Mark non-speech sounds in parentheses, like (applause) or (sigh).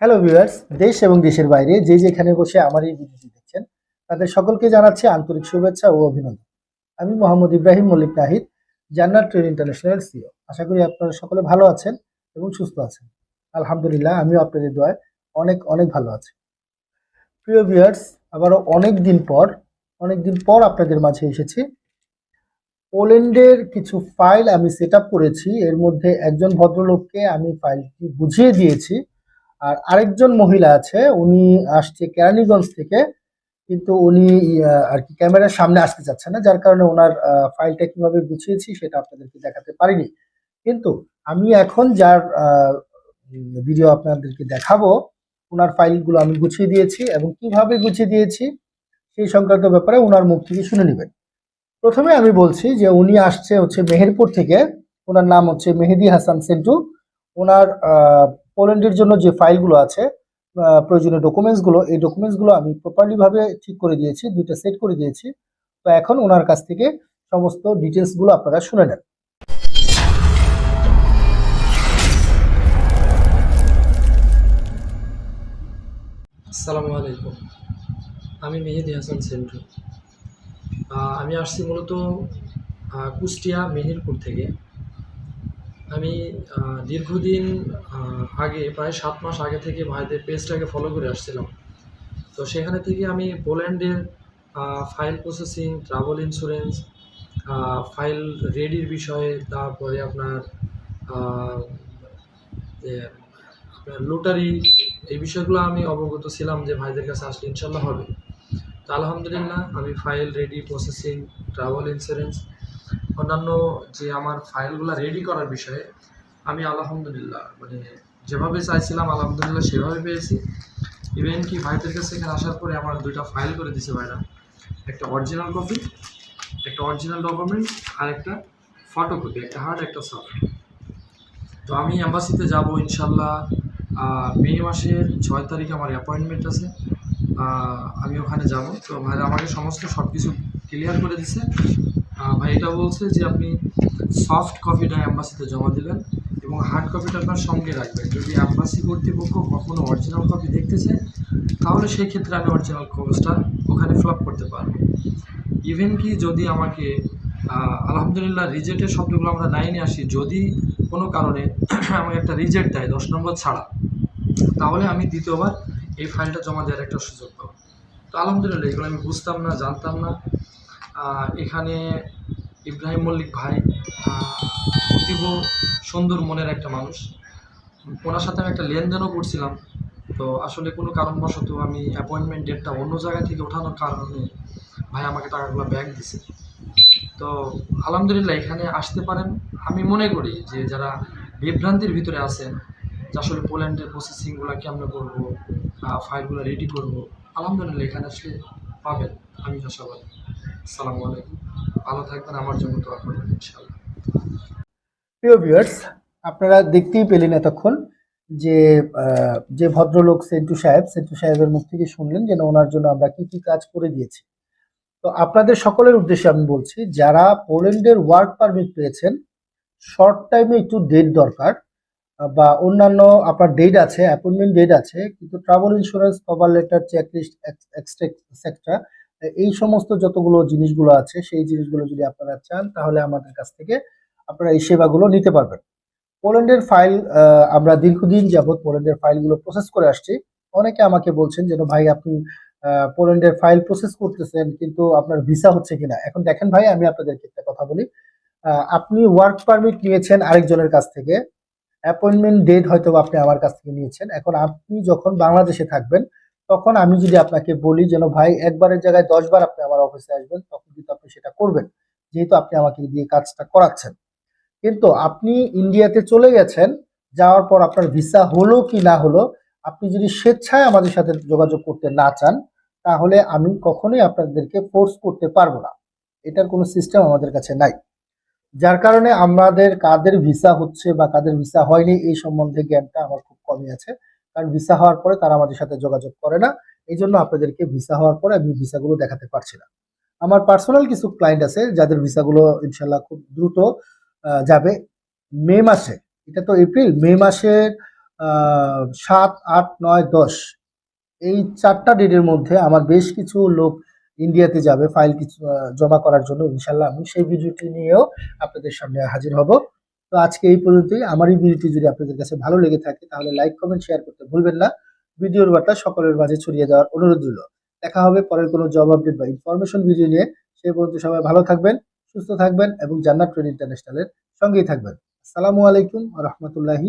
Hello viewers দেশ এবং দেশের বাইরে যে যেখানে বসে আমার এই ভিডিওটি দেখছেন, তাদের সকলকে জানাচ্ছি আন্তরিক শুভেচ্ছা ও অভিনন্দন। আমি মোহাম্মদ ইব্রাহিম মল্লিক নাহিদ, জান্নাত ট্রেড ইন্টারন্যাশনাল সিও আশা করি আপনারা সকলে ভালো আছেন এবং সুস্থ আছেন। আলহামদুলিল্লাহ, আমিও আপনাদের দোয়ায় অনেক অনেক ভালো আছি। প্রিয় ভিউয়ার্স আবারও অনেক দিন পর, অনেক দিন পর আপনাদের মাঝে এসেছি। পোল্যান্ডের কিছু ফাইল আমি সেট করেছি। এর মধ্যে একজন ভদ্রলোককে আমি ফাইলটি বুঝিয়ে দিয়েছি। আর আরেকজন মহিলা আছে, উনি আসছে কেরানীগঞ্জ থেকে, কিন্তু উনি আর কি ক্যামেরার সামনে আসতে চাচ্ছে না, যার কারণে ওনার ফাইলটা কীভাবে গুছিয়েছি সেটা আপনাদেরকে দেখাতে পারিনি। কিন্তু আমি এখন যার ভিডিও আপনাদেরকে দেখাবো ওনার ফাইলগুলো আমি গুছিয়ে দিয়েছি এবং কীভাবে গুছিয়ে দিয়েছি সেই সংক্রান্ত ব্যাপারে ওনার মুখ থেকে শুনে নেবেন। প্রথমে আমি বলছি যে উনি আসছে হচ্ছে মেহেরপুর থেকে ওনার নাম হচ্ছে মেহেদি হাসান সেন্টু। ওনার পোল্যান্ডের জন্য যে ফাইলগুলো আছে প্রয়োজনীয় ডকুমেন্টসগুলো এই ডকুমেন্টসগুলো আমি প্রপারলিভাবে ঠিক করে দিয়েছি, দুইটা সেট করে দিয়েছি। তো এখন ওনার কাছ থেকে সমস্ত ডিটেলসগুলো আপনারা শুনে নেন। আসসালামু আলাইকুম। আমি মেহেদি হাসান সেন্টু। আমি আসছি মূলত কুষ্টিয়া মেহেরপুর থেকে। আমি দীর্ঘদিন আগে, প্রায় সাত মাস আগে থেকে ভাইদের পেজটাকে ফলো করে আসছিলাম। তো সেখানে থেকে আমি পোল্যান্ডের file processing travel insurance file রেডির বিষয়ে, তারপরে আপনার আপনার লোটারি এই বিষয়গুলো আমি অবগত ছিলাম যে ভাইদের কাছে আসলে ইনশাল্লাহ হবে। তো আলহামদুলিল্লাহ, আমি file ready processing travel insurance অন্যান্য যে আমার ফাইলগুলো রেডি করার বিষয়ে আমি আলহামদুলিল্লাহ মানে যেভাবে চাইছিলাম আলহামদুলিল্লাহ সেভাবে পেয়েছি। ইভেন কি ভাইদের কাছে এখানে আসার পরে আমার দুইটা ফাইল করে দিছে ভাইরা। একটা অরিজিনাল কপি একটা অরিজিনাল ডকুমেন্ট আর একটা ফটোকপি একটা হার্ড একটা সফট তো আমি অ্যাম্বাসিতে যাব ইনশাল্লাহ মে মাসের ছয় তারিখে আমার অ্যাপয়েন্টমেন্ট আছে। আমি ওখানে যাব। তো ভাইরা আমাকে সমস্ত সব কিছু ক্লিয়ার করে দিছে। ভাই, এটা বলছে যে আপনি সফট কপিটা অ্যাম্বাসিতে জমা দিবেন এবং হার্ড কপিটা আপনার সঙ্গে রাখবেন। যদি অ্যাম্বাসি কর্তৃপক্ষ কখনো অরিজিনাল কপি দেখতে চায়, তাহলে সেই ক্ষেত্রে আমি অরিজিনাল কপিটা ওখানে ফ্লপ করতে পারব। ইভেন কি যদি আমাকে আলহামদুলিল্লাহ রিজেক্টের শব্দগুলো আমরা লাইনে আসি, যদি কোনো কারণে (clears throat) আমাকে একটা রিজেক্ট দেয় দশ নম্বর ছাড়া, তাহলে আমি দ্বিতীয়বার এই ফাইলটা জমা দেওয়ার একটা সুযোগ পাবো। তো আলহামদুলিল্লাহ, এগুলো আমি বুঝতাম না, জানতাম না। এখানে ইব্রাহিম মল্লিক ভাই অতীব সুন্দর মনের একটা মানুষ। ওনার সাথে আমি একটা লেনদেনও করছিলাম। তো আসলে কোনো কারণবশত আমি অ্যাপয়েন্টমেন্ট ডেটটা অন্য জায়গা থেকে ওঠানোর কারণে ভাই আমাকে টাকাগুলো ব্যাক দিছে। তো আলহামদুলিল্লাহ এখানে আসতে পারেন। আমি মনে করি যে যারা বিভ্রান্তির ভিতরে আছেন, যে আসলে পোল্যান্ডের প্রসেসিংগুলো কেমন করব ফাইলগুলো রেডি করব, আলহামদুলিল্লাহ এখানে আসলে পাবেন। আমি আশাবাদী। আসসালামু আলাইকুম। ভালো থাকবেন, আমার জন্য দোয়া করবেন, ইনশাআল্লাহ। প্রিয় ভিউয়ার্স আপনারা দেখতেই পেলেন এতক্ষণ যে যে ভদ্রলোক সেন্টু সাহেব, সেন্টু সাহেবের মুখ থেকে শুনলেন যে ওনার জন্য আমরা কি কি কাজ করে দিয়েছি। তো আপনাদের সকলের উদ্দেশ্যে আমি বলছি, যারা পোল্যান্ডের ওয়ার্ক পারমিট পেয়েছেন, শর্ট টাইমে একটু ডেট দরকার বা অন্যান্য আপনার ডেট আছে অ্যাপয়েন্টমেন্ট ডেট আছে, কিন্তু travel insurance cover letter checklist extra এই সমস্ত যতগুলো জিনিসগুলো আছে, সেই জিনিসগুলো যদি আপনারা চান, তাহলে আমাদের কাছ থেকে আপনারা এই সেবাগুলো নিতে পারবেন। পোল্যান্ডের ফাইল আমরা দীর্ঘদিন যাবৎ পোল্যান্ডের ফাইলগুলো প্রসেস করে আসছি। অনেকে আমাকে বলছেন যেন ভাই, আপনি পোল্যান্ডের ফাইল প্রসেস করতেছেন, কিন্তু আপনার ভিসা হচ্ছে কিনা? এখন দেখেন ভাই, আমি আপনাদেরকে একটা কথা বলি। আপনি ওয়ার্ক পারমিট নিয়েছেন আরেকজনের কাছ থেকে। অ্যাপয়েন্টমেন্ট ডেট হয়তো আপনি আমার কাছ থেকে নিয়েছেন। এখন আপনি যখন বাংলাদেশে থাকবেন তখন আমি যদি আপনাকে বলি যেন, ভাই, একবারের জায়গায় দশবার আপনি আমার অফিসে আসবেন, তখন কিন্তু আপনি সেটা করবেন। যেহেতু আপনি আমাকে দিয়ে কাজটা করাচ্ছেন। কিন্তু আপনি ইন্ডিয়াতে চলে গেছেন, যাওয়ার পর আপনার ভিসা হলো কি না হলো, আপনি যদি স্বেচ্ছায় আমাদের সাথে যোগাযোগ করতে না চান, তাহলে আমি কখনোই আপনাদেরকে ফোর্স করতে পারব না। এটার কোনো সিস্টেম আমাদের কাছে নাই। যার কারণে আমাদের কাদের ভিসা হচ্ছে বা কাদের ভিসা হয়নি, এই সম্বন্ধে জ্ঞানটা আমার খুব কমই আছে। কারণ ভিসা হওয়ার পরে তারা আমাদের সাথে যোগাযোগ করে না। এই জন্য আপনাদেরকে ভিসা হওয়ার পরে আমি ভিসাগুলো দেখাতে পারছি না। আমার পার্সোনাল কিছু ক্লায়েন্ট আছে, যাদের ভিসাগুলো ইনশাল্লাহ খুব দ্রুত যাবে। মে মাসে, এটা তো এপ্রিল, মে মাসের সাত, আট, নয়, দশ, এই চারটা ডেটের মধ্যে আমার বেশ কিছু লোক ইন্ডিয়াতে যাবে ফাইল কিছু জমা করার জন্য। ইনশাল্লাহ আমি সেই ভিডিওটি নিয়েও আপনাদের সামনে হাজির হব। তো আজকে এই পর্যন্তই। আমার এই ভিডিওটি যদি আপনাদের কাছে ভালো লেগে থাকে, তাহলে লাইক কমেন্ট শেয়ার করতে ভুলবেন না। ভিডিওর বার্তা সকলের মাঝে ছড়িয়ে দেওয়ার অনুরোধ রইল। দেখা হবে পরের কোনো জব আপডেট বা ইনফরমেশন ভিডিও নিয়ে। সেই পর্যন্ত সবাই ভালো থাকবেন, সুস্থ থাকবেন এবং জান্নাত ট্রেড ইন্টারন্যাশনালের সঙ্গেই থাকবেন। আসসালামু আলাইকুম রহমতুল্লাহি